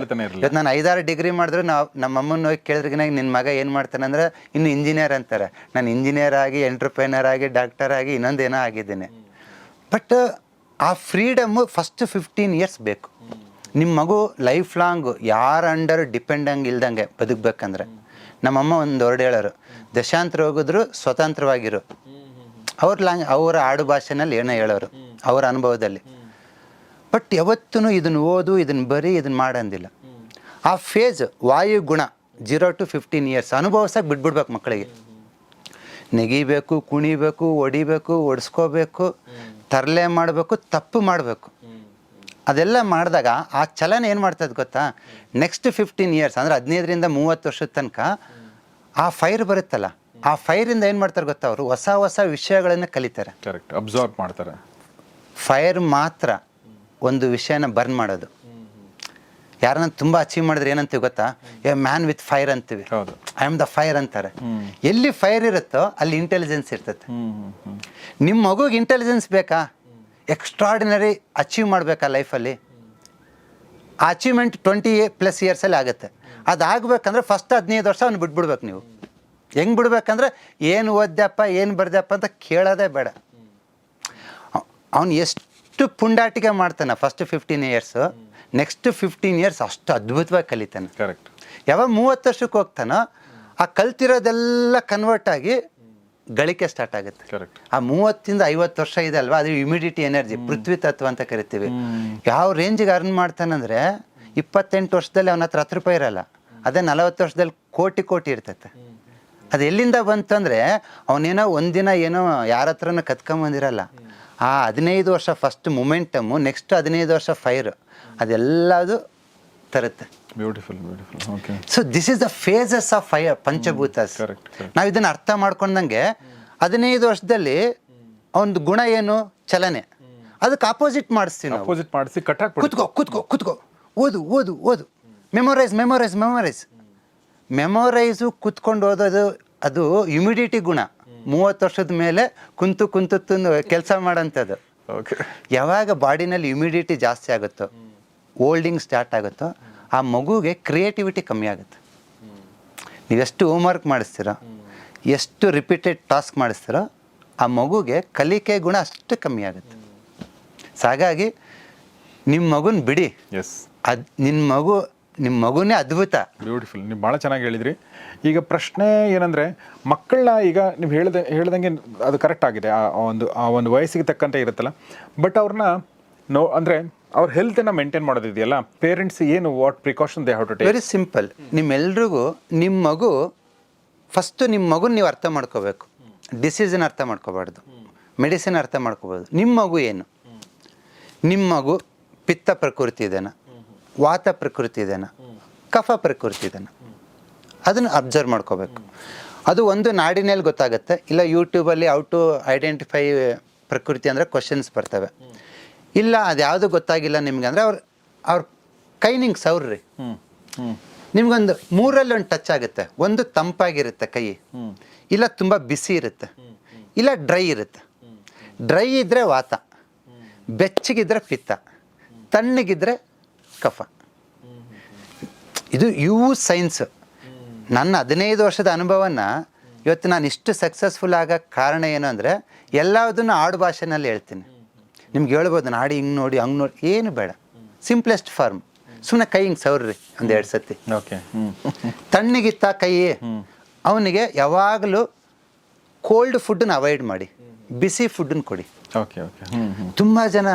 ನಾನು ಐದಾರು ಡಿಗ್ರಿ ಮಾಡಿದ್ರು ನಾವು ನಮ್ಮ ಅಮ್ಮನ ಹೋಗಿ ಕೇಳಿದ್ರಿಗಿನ ನಿನ್ನ ಮಗ ಏನು ಮಾಡ್ತಾನೆ ಅಂದ್ರೆ ಇನ್ನು ಇಂಜಿನಿಯರ್ ಅಂತಾರೆ. ನಾನು ಇಂಜಿನಿಯರ್ ಆಗಿ ಎಂಟ್ರಪ್ರೈನರ್ ಆಗಿ ಡಾಕ್ಟರ್ ಆಗಿ ಇನ್ನೊಂದೇನೋ ಆಗಿದ್ದೀನಿ. ಬಟ್ ಆ ಫ್ರೀಡಮ್ಮು ಫಸ್ಟ್ ಫಿಫ್ಟೀನ್ ಇಯರ್ಸ್ ಬೇಕು. ನಿಮ್ಮ ಮಗು ಲೈಫ್ ಲಾಂಗ್ ಯಾರ ಅಂಡರ್ ಡಿಪೆಂಡಂಗ್ ಇಲ್ದಂಗೆ ಬದುಕಬೇಕಂದ್ರೆ. ನಮ್ಮಮ್ಮ ಒಂದು ಹೊರಡು ಹೇಳೋರು, ದಶಾಂತರ ಹೋಗಿದ್ರು ಸ್ವತಂತ್ರವಾಗಿರು. ಅವ್ರ ಲಾಂಗ್, ಅವರ ಆಡು ಭಾಷೆನಲ್ಲಿ ಏನೋ ಹೇಳೋರು, ಅವರ ಅನುಭವದಲ್ಲಿ. ಬಟ್ ಯಾವತ್ತೂ ಇದನ್ನು ಓದು, ಇದನ್ನು ಬರೀ, ಇದನ್ನು ಮಾಡಂದಿಲ್ಲ ಆ ಫೇಜ್ ವಾಯು ಗುಣ, ಜೀರೋ ಟು ಫಿಫ್ಟೀನ್ ಇಯರ್ಸ್ ಅನುಭವಿಸಕ್ಕೆ ಬಿಟ್ಬಿಡ್ಬೇಕು ಮಕ್ಕಳಿಗೆ. ನೆಗಿಬೇಕು, ಕುಣಿಬೇಕು, ಹೊಡಿಬೇಕು ಒಡಿಸ್ಕೋಬೇಕು ತರಲೆ ಮಾಡಬೇಕು, ತಪ್ಪು ಮಾಡಬೇಕು. ಅದೆಲ್ಲ ಮಾಡಿದಾಗ ಆ ಚಲನ ಏನು ಮಾಡ್ತದೆ ಗೊತ್ತಾ? ನೆಕ್ಸ್ಟ್ ಫಿಫ್ಟೀನ್ ಇಯರ್ಸ್ ಅಂದರೆ ಹದಿನೈದರಿಂದ ಮೂವತ್ತು ವರ್ಷದ ತನಕ ಆ ಫೈರ್ ಬರುತ್ತಲ್ಲ ಆ ಫೈರಿಂದ ಏನು ಮಾಡ್ತಾರೆ ಗೊತ್ತಾ ಅವರು? ಹೊಸ ಹೊಸ ವಿಷಯಗಳನ್ನು ಕಲಿತಾರೆ. ಕರೆಕ್ಟ್ ಅಬ್ಸರ್ವ್ ಮಾಡ್ತಾರೆ. ಫೈರ್ ಮಾತ್ರ ಒಂದು ವಿಷಯನ ಬರ್ನ್ ಮಾಡೋದು. ಯಾರನ್ನ ತುಂಬ ಅಚೀವ್ ಮಾಡಿದ್ರೆ ಏನಂತೀವಿ ಗೊತ್ತಾ? ಎ ಮ್ಯಾನ್ ವಿತ್ ಫೈರ್ ಅಂತೀವಿ. ಹೌದು. ಐ ಆಮ್ ದ ಫೈರ್ ಅಂತಾರೆ. ಎಲ್ಲಿ ಫೈರ್ ಇರುತ್ತೋ ಅಲ್ಲಿ ಇಂಟೆಲಿಜೆನ್ಸ್ ಇರ್ತದೆ. ನಿಮ್ಮ ಮಗುಗೆ ಇಂಟೆಲಿಜೆನ್ಸ್ ಬೇಕಾ? ಎಕ್ಸ್ಟ್ರಾರ್ಡಿನರಿ ಅಚೀವ್ ಮಾಡಬೇಕಾ ಲೈಫಲ್ಲಿ ಆ ಅಚೀವ್ಮೆಂಟ್ ಟ್ವೆಂಟಿ ಪ್ಲಸ್ ಇಯರ್ಸಲ್ಲಿ ಆಗುತ್ತೆ. ಅದಾಗಬೇಕಂದ್ರೆ ಫಸ್ಟ್ ಹದಿನೈದು ವರ್ಷ ಅವ್ನು ಬಿಟ್ಬಿಡ್ಬೇಕು ನೀವು. ಹೆಂಗೆ ಬಿಡ್ಬೇಕಂದ್ರೆ ಏನು ಓದ್ಯಪ್ಪ ಏನು ಬರ್ದ್ಯಪ್ಪ ಅಂತ ಕೇಳೋದೇ ಬೇಡ. ಅವನು ಎಷ್ಟು ಪುಂಡಾಟಿಕೆ ಮಾಡ್ತಾನೆ first fifteen years next fifteen years ಅಷ್ಟು ಅದ್ಭುತವಾಗಿ ಕಲಿತಾನೆ. ಕರೆಕ್ಟ್ ಯಾವಾಗ ಮೂವತ್ತು ವರ್ಷಕ್ಕೆ ಹೋಗ್ತಾನೋ ಆ ಕಲ್ತಿರೋದೆಲ್ಲ ಕನ್ವರ್ಟ್ ಆಗಿ ಗಳಿಕೆ ಸ್ಟಾರ್ಟ್ ಆಗುತ್ತೆ. ಆ ಮೂವತ್ತಿಂದ ಐವತ್ತು ವರ್ಷ ಇದೆ ಅಲ್ವಾ? ಅದು ಇಮಿಡಿಟಿ ಎನರ್ಜಿ ಪೃಥ್ವಿ ತತ್ವ ಅಂತ ಕರಿತೀವಿ. ಯಾವ ರೇಂಜ್ಗೆ ಅರ್ನ್ ಮಾಡ್ತಾನಂದ್ರೆ ಇಪ್ಪತ್ತೆಂಟು ವರ್ಷದಲ್ಲಿ ಅವನ ಹತ್ರ ಹತ್ತು ರೂಪಾಯಿ ಇರಲ್ಲ. ಅದೇ ನಲವತ್ತು ವರ್ಷದಲ್ಲಿ ಕೋಟಿ ಕೋಟಿ ಇರ್ತೈತೆ. ಅದು ಎಲ್ಲಿಂದ ಬಂತಂದ್ರೆ ಅವನೇನೋ ಒಂದಿನ ಏನೋ ಯಾರ ಹತ್ರನೂ ಕತ್ಕೊಂಬಂದಿರಲ್ಲ ಆ ಹದಿನೈದು ವರ್ಷ ಫಸ್ಟ್ ಮೊಮೆಂಟಮು ನೆಕ್ಸ್ಟ್ ಹದಿನೈದು ವರ್ಷ ಫೈರ್ ಅದೆಲ್ಲದು ತರುತ್ತೆ. Beautiful beautiful okay so this is the phases of fire ಪಂಚಭೂತಸ್. ನಾವು ಇದನ್ನು ಅರ್ಥ ಮಾಡ್ಕೊಂಡಂಗೆ ಹದಿನೈದು ವರ್ಷದಲ್ಲಿ ಒಂದು ಗುಣ ಏನು? ಚಲನೆ. ಅದಕ್ಕೆ ಆಪೋಸಿಟ್ ಮಾಡಿಸ್ತೀನಿ ನಾವು. ಅಪೋಸಿಟ್ ಮಾಡಿಸಿ ಕಟ್ ಹಾಕ್ಬಿಡ್ತು ಕುತ್ಕೋ ಕುತ್ಕೋ ಕುತ್ಕೋ. ಓದು ಓದು ಓದು. ಮೆಮೊರೈಸ್ ಮೆಮೊರೈಸ್ ಮೆಮೊರೈಸ್ ಮೆಮೊರೈಸು ಕುತ್ಕೊಂಡು ಓದೋದು ಅದು ಇಮಿಡಿಟಿ ಗುಣ. ಮೂವತ್ತು ವರ್ಷದ ಮೇಲೆ ಕುಂತು ಕುಂತು ಕೆಲಸ ಮಾಡೋಂಥದ್ದು ಓಕೆ ಯಾವಾಗ ಬಾಡಿನಲ್ಲಿ ಇಮಿಡಿಟಿ ಜಾಸ್ತಿ ಆಗುತ್ತೋ ಓಲ್ಡಿಂಗ್ ಸ್ಟಾರ್ಟ್ ಆಗುತ್ತೋ ಆ ಮಗುಗೆ ಕ್ರಿಯೇಟಿವಿಟಿ ಕಮ್ಮಿ ಆಗುತ್ತೆ. ನೀವೆಷ್ಟು ಹೋಮ್ವರ್ಕ್ ಮಾಡಿಸ್ತೀರೋ ಎಷ್ಟು ರಿಪೀಟೆಡ್ ಟಾಸ್ಕ್ ಮಾಡಿಸ್ತೀರೋ ಆ ಮಗುಗೆ ಕಲಿಕೆ ಗುಣ ಅಷ್ಟು ಕಮ್ಮಿ ಆಗುತ್ತೆ. ಸೊ ಹಾಗಾಗಿ ನಿಮ್ಮ ಮಗುನ ಬಿಡಿ. ಎಸ್ ಅದು ನಿನ್ನ ಮಗು ನಿಮ್ಮ ಮಗುನೇ ಅದ್ಭುತ. ಬ್ಯೂಟಿಫುಲ್ ನೀವು ಭಾಳ ಚೆನ್ನಾಗಿ ಹೇಳಿದ್ರಿ. ಈಗ ಪ್ರಶ್ನೆ ಏನಂದರೆ ಮಕ್ಕಳನ್ನ ಈಗ ನೀವು ಹೇಳ್ದೆ ಹೇಳ್ದಂಗೆ ಅದು ಕರೆಕ್ಟ್ ಆಗಿದೆ. ಆ ಆ ಒಂದು ಆ ಒಂದು ವಯಸ್ಸಿಗೆ ತಕ್ಕಂತೆ ಇರುತ್ತಲ್ಲ. ಬಟ್ ಅವ್ರನ್ನ ನೋ ಅಂದರೆ ಅವ್ರ ಹೆಲ್ತನ್ನು ಮೇಂಟೈನ್ ಮಾಡೋದಿದೆಯಲ್ಲ? ಪೇರೆಂಟ್ಸ್ ಏನು what precaution they have to take very simple ನಿಮ್ಮೆಲ್ರಿಗೂ ನಿಮ್ಮ ಮಗು ಫಸ್ಟು ನಿಮ್ಮ ಮಗು ನೀವು ಅರ್ಥ ಮಾಡ್ಕೋಬೇಕು. ಡಿಸೀಸನ್ ಅರ್ಥ ಮಾಡ್ಕೋಬಾರ್ದು. ಮೆಡಿಸಿನ್ ಅರ್ಥ ಮಾಡ್ಕೋಬಾರ್ದು. ನಿಮ್ಮ ಮಗು ಏನು? ನಿಮ್ಮ ಮಗು ಪಿತ್ತ ಪ್ರಕೃತಿ ಇದೆನಾ? ವಾತ ಪ್ರಕೃತಿ ಇದೆನಾ? ಕಫ ಪ್ರಕೃತಿ ಇದೆನಾ? ಅದನ್ನು ಅಬ್ಸರ್ವ್ ಮಾಡ್ಕೋಬೇಕು. ಅದು ಒಂದು ನಾಡಿನಲ್ಲಿ ಗೊತ್ತಾಗುತ್ತೆ. ಇಲ್ಲ ಯೂಟ್ಯೂಬಲ್ಲಿ ಔ ಟು ಐಡೆಂಟಿಫೈ ಪ್ರಕೃತಿ ಅಂದರೆ ಕ್ವಶನ್ಸ್ ಬರ್ತವೆ. ಇಲ್ಲ ಅದು ಯಾವುದು ಗೊತ್ತಾಗಿಲ್ಲ ನಿಮ್ಗೆ ಅಂದರೆ ಅವ್ರು ಅವ್ರ ಕೈ ನಿಂಗೆ ಸೌರ್ರಿ ಹ್ಞೂ ಹ್ಞೂ ನಿಮ್ಗೊಂದು ಮೂರಲ್ಲಿ ಒಂದು ಟಚ್ ಆಗುತ್ತೆ. ಒಂದು ತಂಪಾಗಿರುತ್ತೆ ಕೈ. ಇಲ್ಲ ತುಂಬ ಬಿಸಿ ಇರುತ್ತೆ. ಇಲ್ಲ ಡ್ರೈ ಇರುತ್ತೆ. ಡ್ರೈ ಇದ್ದರೆ ವಾತ. ಬೆಚ್ಚಗಿದ್ರೆ ಪಿತ್ತ. ತಣ್ಣಗಿದ್ರೆ ಕಫ. ಇದು ಇವು ಸೈನ್ಸ್. ನನ್ನ ಹದಿನೈದು ವರ್ಷದ ಅನುಭವನ ಇವತ್ತು ನಾನು ಇಷ್ಟು ಸಕ್ಸಸ್ಫುಲ್ ಆಗಕ್ಕೆ ಕಾರಣ ಏನು ಅಂದರೆ ಎಲ್ಲದನ್ನು ಆಡು ಭಾಷೆನಲ್ಲಿ ಹೇಳ್ತೀನಿ ನಿಮ್ಗೆ ಹೇಳ್ಬೋದು ನಾಡಿ ಹಿಂಗೆ ನೋಡಿ ಹಂಗೆ ನೋಡಿ ಏನು ಬೇಡ. ಸಿಂಪ್ಲೆಸ್ಟ್ ಫಾರ್ಮ್ ಸುಮ್ಮನೆ ಕೈ ಹಿಂಗೆ ಸೌರ್ರಿ ಒಂದು ಎರಡು ಸತಿ. ಓಕೆ ತಣ್ಣಗಿತ್ತ ಕೈ ಅವನಿಗೆ ಯಾವಾಗಲೂ ಕೋಲ್ಡ್ ಫುಡ್ಡನ್ನ ಅವಾಯ್ಡ್ ಮಾಡಿ. ಬಿಸಿ ಫುಡ್ಡನ್ನು ಕೊಡಿ. ಓಕೆ ಓಕೆ ತುಂಬ ಜನ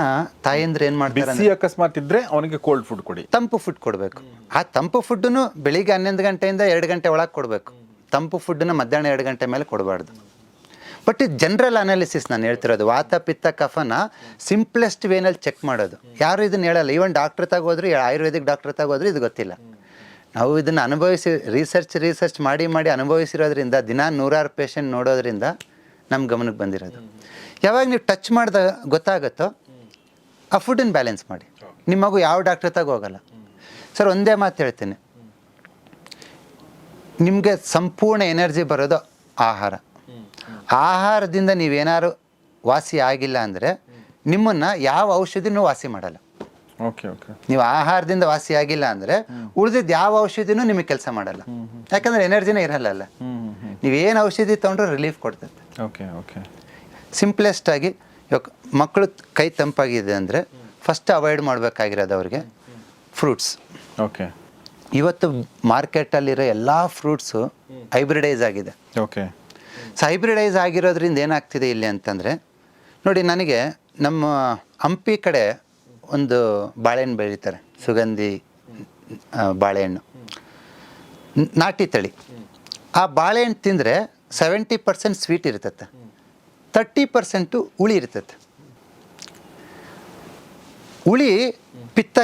ತಾಯಂದ್ರೆ ಏನು ಮಾಡ್ತಾರೆ ಬಿಸಿ ಅಕಸ್ಮಾತ್ ಇದ್ದರೆ ಅವನಿಗೆ ಕೋಲ್ಡ್ ಫುಡ್ ಕೊಡಿ. ತಂಪು ಫುಡ್ ಕೊಡಬೇಕು. ಆ ತಂಪು ಫುಡ್ಡನ್ನು ಬೆಳಿಗ್ಗೆ ಹನ್ನೊಂದು ಗಂಟೆಯಿಂದ ಎರಡು ಗಂಟೆ ಒಳಗೆ ಕೊಡಬೇಕು. ತಂಪು ಫುಡ್ಡನ್ನ ಮಧ್ಯಾಹ್ನ ಎರಡು ಗಂಟೆ ಮೇಲೆ ಕೊಡಬಾರ್ದು. ಬಟ್ ಇದು ಜನರಲ್ ಅನಾಲಿಸಿಸ್ ನಾನು ಹೇಳ್ತಿರೋದು, ವಾತ, ಪಿತ್ತ, ಕಫನ ಸಿಂಪ್ಲೆಸ್ಟ್ ವೇನಲ್ಲಿ ಚೆಕ್ ಮಾಡೋದು. ಯಾರು ಇದನ್ನ ಹೇಳಲ್ಲ? ಈವನ್ ಡಾಕ್ಟ್ರ್ ತಗೋದ್ರು ಆಯುರ್ವೇದಿಕ್ ಡಾಕ್ಟ್ರ್ ತಗೋದ್ರು ಇದು ಗೊತ್ತಿಲ್ಲ. ನಾವು ಇದನ್ನು ಅನುಭವಿಸಿ ರಿಸರ್ಚ್ ರಿಸರ್ಚ್ ಮಾಡಿ ಮಾಡಿ ಅನುಭವಿಸಿರೋದ್ರಿಂದ, ದಿನ ನೂರಾರು ಪೇಷಂಟ್ ನೋಡೋದ್ರಿಂದ ನಮ್ಮ ಗಮನಕ್ಕೆ ಬಂದಿರೋದು. ಯಾವಾಗ ನೀವು ಟಚ್ ಮಾಡಿದ ಗೊತ್ತಾಗುತ್ತೋ, ಆ ಫುಡ್ಡನ್ನು ಬ್ಯಾಲೆನ್ಸ್ ಮಾಡಿ. ನಿಮ್ಮ ಮಗು ಯಾವ ಡಾಕ್ಟ್ರ್ ತಾಗ ಹೋಗಲ್ಲ. ಸರ್ ಒಂದೇ ಮಾತು ಹೇಳ್ತೀನಿ. ನಿಮಗೆ ಸಂಪೂರ್ಣ ಎನರ್ಜಿ ಬರೋದು ಆಹಾರ. ಆಹಾರದಿಂದ ನೀವೇನಾದ್ರು ವಾಸಿ ಆಗಿಲ್ಲ ಅಂದರೆ ನಿಮ್ಮನ್ನು ಯಾವ ಔಷಧಿನೂ ವಾಸಿ ಮಾಡಲ್ಲ. Okay okay. ನೀವು ಆಹಾರದಿಂದ ವಾಸಿ ಆಗಿಲ್ಲ ಅಂದರೆ ಉಳಿದಿದ್ದು ಯಾವ ಔಷಧಿನೂ ನಿಮಗೆ ಕೆಲಸ ಮಾಡಲ್ಲ. ಯಾಕಂದ್ರೆ ಎನರ್ಜಿನೇ ಇರಲ್ಲ ಅಲ್ಲ. ನೀವು ನೀವೇನು ಔಷಧಿ ತೊಗೊಂಡ್ರು ರಿಲೀಫ್ ಕೊಡ್ತೈತೆ. Okay okay. ಸಿಂಪ್ಲೆಸ್ಟ್ ಆಗಿ ಇವಾಗ ಮಕ್ಕಳು ಕೈ ತಂಪಾಗಿದೆ ಅಂದರೆ ಫಸ್ಟ್ ಅವಾಯ್ಡ್ ಮಾಡಬೇಕಾಗಿರೋದು ಅವ್ರಿಗೆ ಫ್ರೂಟ್ಸ್ ಓಕೆ. ಇವತ್ತು ಮಾರ್ಕೆಟಲ್ಲಿರೋ ಎಲ್ಲ ಫ್ರೂಟ್ಸು ಹೈಬ್ರಿಡೈಸ್ ಆಗಿದೆ. ಓಕೆ. ಸೊ ಹೈಬ್ರಿಡೈಸ್ ಆಗಿರೋದ್ರಿಂದ ಏನಾಗ್ತಿದೆ ಇಲ್ಲಿ ಅಂತಂದರೆ, ನೋಡಿ ನನಗೆ ನಮ್ಮ ಹಂಪಿ ಕಡೆ ಒಂದು ಬಾಳೆಹಣ್ಣು ಬೆಳೀತಾರೆ, ಸುಗಂಧಿ ಬಾಳೆಹಣ್ಣು. ನಾಟಿ ತಳಿ. ಆ ಬಾಳೆಹಣ್ಣು ತಿಂದರೆ ಸೆವೆಂಟಿ ಪರ್ಸೆಂಟ್ ಸ್ವೀಟ್ ಇರ್ತೈತೆ. ತರ್ಟಿ ಪರ್ಸೆಂಟು ಹುಳಿ ಇರ್ತೈತೆ. ಹುಳಿ ಪಿತ್ತ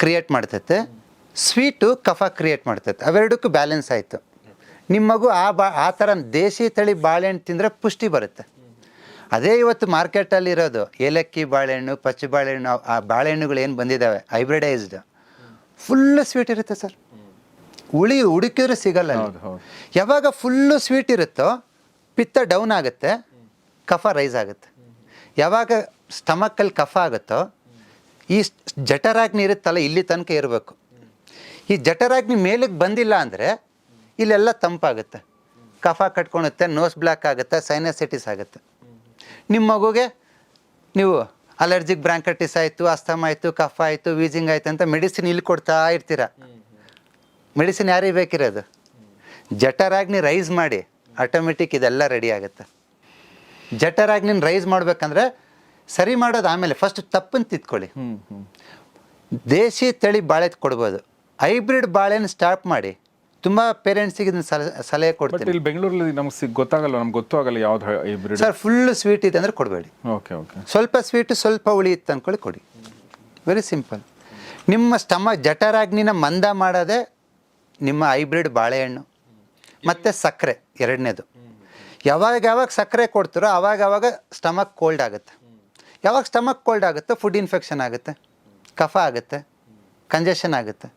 ಕ್ರಿಯೇಟ್ ಮಾಡ್ತೈತೆ. ಸ್ವೀಟು ಕಫ ಕ್ರಿಯೇಟ್ ಮಾಡ್ತೈತೆ. ಅವೆರಡಕ್ಕೂ ಬ್ಯಾಲೆನ್ಸ್ ಆಯಿತು. ನಿಮ್ಮ ಮಗು ಆ ಬಾ ಆ ಥರ ದೇಸಿ ತಳಿ ಬಾಳೆಹಣ್ಣು ತಿಂದರೆ ಪುಷ್ಟಿ ಬರುತ್ತೆ. ಅದೇ ಇವತ್ತು ಮಾರ್ಕೆಟಲ್ಲಿರೋದು ಏಲಕ್ಕಿ ಬಾಳೆಹಣ್ಣು ಪಚ್ಚಿ ಬಾಳೆಹಣ್ಣು ಆ ಬಾಳೆಹಣ್ಣುಗಳು ಏನು ಬಂದಿದ್ದಾವೆ ಹೈಬ್ರಿಡೈಸ್ಡ್ ಫುಲ್ಲು ಸ್ವೀಟ್ ಇರುತ್ತೆ ಸರ್. ಉಳಿ ಹುಡುಕಿದ್ರೆ ಸಿಗಲ್ಲ ಯಾವಾಗ ಫುಲ್ಲು ಸ್ವೀಟ್ ಇರುತ್ತೋ ಪಿತ್ತ ಡೌನ್ ಆಗುತ್ತೆ ಕಫ ರೈಸ್ ಆಗುತ್ತೆ. ಯಾವಾಗ ಸ್ಟಮಕ್ಕಲ್ಲಿ ಕಫ ಆಗುತ್ತೋ ಈ ಜಠರಾಗ್ನಿ ಇರುತ್ತಲ್ಲ ಇಲ್ಲಿ ತನಕ ಇರಬೇಕು. ಈ ಜಠರಾಗ್ನಿ ಮೇಲಕ್ಕೆ ಬಂದಿಲ್ಲ ಅಂದರೆ ಇಲ್ಲೆಲ್ಲ ತಂಪಾಗುತ್ತೆ. ಕಫ ಕಟ್ಕೊಳುತ್ತೆ ನೋಸ್ ಬ್ಲಾಕ್ ಆಗುತ್ತೆ ಸೈನಸೈಟಿಸ್ ಆಗುತ್ತೆ. ನಿಮ್ಮ ಮಗುಗೆ ನೀವು ಅಲರ್ಜಿಕ್ ಬ್ರಾಂಕಟಿಸ್ ಆಯಿತು ಅಸ್ತಮ ಆಯಿತು ಕಫ ಆಯಿತು ವೀಜಿಂಗ್ ಆಯಿತು ಅಂತ ಮೆಡಿಸಿನ್ ಇಲ್ಲಿ ಕೊಡ್ತಾ ಇರ್ತೀರ. ಮೆಡಿಸಿನ್ ಯಾರಿಗೆ ಬೇಕಿರೋದು? ಜಠರಾಗ್ನಿ ರೈಸ್ ಮಾಡಿ ಆಟೋಮೆಟಿಕ್ ಇದೆಲ್ಲ ರೆಡಿ ಆಗುತ್ತೆ. ಜಠರಾಗ್ನಿನ ರೈಸ್ ಮಾಡಬೇಕಂದ್ರೆ ಸರಿ ಮಾಡೋದು ಆಮೇಲೆ ಫಸ್ಟ್ ತಪ್ಪನ್ನು ತಿದ್ಕೊಳ್ಳಿ ದೇಶಿ ತಳಿ ಬಾಳೆ ಕೊಡ್ಬೋದು. ಹೈಬ್ರಿಡ್ ಬಾಳೆನ ಸ್ಟಾಪ್ ಮಾಡಿ ತುಂಬ ಪೇರೆಂಟ್ಸಿಗೆ ಇದನ್ನ ಸಲ- ಸಲಹೆ ಬಟ್ ಕೊಡ್ತೀನಿ. ಇಲ್ಲಿ ಬೆಂಗಳೂರಲ್ಲಿ ನಮ್ಗೆ ಸಿಗ್ ಗೊತ್ತಾಗಲ್ಲ ನಮ್ಗೆ ಗೊತ್ತೂ ಆಗಲ್ಲ ಯಾವ್ದು ಹೈಬ್ರಿಡ್ ಸರ್ ಫುಲ್ ಸ್ವೀಟ್ ಇದೆ ಅಂದರೆ ಕೊಡಬೇಡಿ. ಓಕೆ ಓಕೆ ಸ್ವಲ್ಪ ಸ್ವೀಟು ಸ್ವಲ್ಪ ಹುಳಿ ಇತ್ತು ಅಂದ್ಕೊಳ್ಳಿ ಕೊಡಿ. ವೆರಿ ಸಿಂಪಲ್ ನಿಮ್ಮ ಸ್ಟಮ ಜಠರಾಗ್ನಿನ ಮಂದ ಮಾಡೋದೇ ನಿಮ್ಮ ಹೈಬ್ರಿಡ್ ಬಾಳೆಹಣ್ಣು ಮತ್ತು ಸಕ್ಕರೆ ಎರಡನೇದು. ಯಾವಾಗ ಯಾವಾಗ ಸಕ್ಕರೆ ಕೊಡ್ತೀರೋ ಅವಾಗ ಅವಾಗ ಸ್ಟಮಕ್ ಕೋಲ್ಡ್ ಆಗುತ್ತೆ. ಯಾವಾಗ ಸ್ಟಮಕ್ ಕೋಲ್ಡ್ ಆಗುತ್ತೋ ಫುಡ್ ಇನ್ಫೆಕ್ಷನ್ ಆಗುತ್ತೆ ಕಫ ಆಗುತ್ತೆ ಕಂಜೆಷನ್ ಆಗುತ್ತೆ.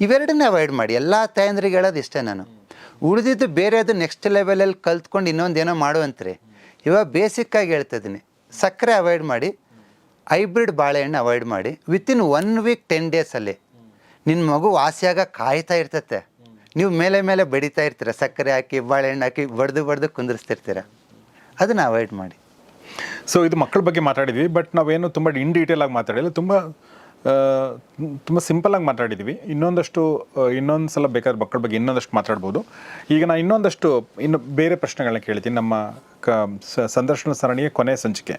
ಇವೆರಡನ್ನೇ ಅವಾಯ್ಡ್ ಮಾಡಿ. ಎಲ್ಲ ತಾಯಂದ್ರಿಗೆ ಹೇಳೋದು ಇಷ್ಟೇ ನಾನು. ಉಳಿದಿದ್ದು ಬೇರೆ ಅದು ನೆಕ್ಸ್ಟ್ ಲೆವೆಲಲ್ಲಿ ಕಲ್ತ್ಕೊಂಡು ಇನ್ನೊಂದೇನೋ ಮಾಡುವಂತ್ರಿ ಇವಾಗ ಬೇಸಿಕ್ಕಾಗಿ ಹೇಳ್ತಿದ್ದೀನಿ ಸಕ್ಕರೆ ಅವಾಯ್ಡ್ ಮಾಡಿ ಹೈಬ್ರಿಡ್ ಬಾಳೆಹಣ್ಣು ಅವಾಯ್ಡ್ ಮಾಡಿ ವಿತಿನ್ ಒನ್ ವೀಕ್ ಟೆನ್ ಡೇಸಲ್ಲಿ ನಿನ್ನ ಮಗು ವಾಸಿಯಾಗ ಕಾಯ್ತಾ ಇರ್ತತೆ. ನೀವು ಮೇಲೆ ಮೇಲೆ ಬಡಿತಾ ಇರ್ತೀರ. ಸಕ್ಕರೆ ಹಾಕಿ, ಬಾಳೆಹಣ್ಣು ಹಾಕಿ, ಬಡ್ದು ಬಡ್ದು ಕುಂದಿರಿಸ್ತಿರ್ತೀರ. ಅದನ್ನು ಅವಾಯ್ಡ್ ಮಾಡಿ. ಸೊ ಇದು ಮಕ್ಕಳ ಬಗ್ಗೆ ಮಾತಾಡಿದ್ವಿ ಬಟ್ ನಾವೇನು ತುಂಬ ಇನ್ ಡೀಟೇಲ್ ಆಗಿ ಮಾತಾಡಿಲ್ಲ. ತುಂಬ ತುಂಬ ಸಿಂಪಲ್ ಆಗಿ ಮಾತಾಡಿದ್ವಿ. ಇನ್ನೊಂದಷ್ಟು ಇನ್ನೊಂದು ಸಲ ಬೇಕಾದ್ರೆ ಮಕ್ಕಳ ಬಗ್ಗೆ ಇನ್ನೊಂದಷ್ಟು ಮಾತಾಡ್ಬೋದು. ಈಗ ನಾನು ಇನ್ನೊಂದಷ್ಟು ಇನ್ನು ಬೇರೆ ಪ್ರಶ್ನೆಗಳನ್ನ ಕೇಳ್ತೀನಿ ನಮ್ಮ ಕ ಸಂದರ್ಶನ ಸರಣಿಯ ಕೊನೆಯ ಸಂಚಿಕೆ.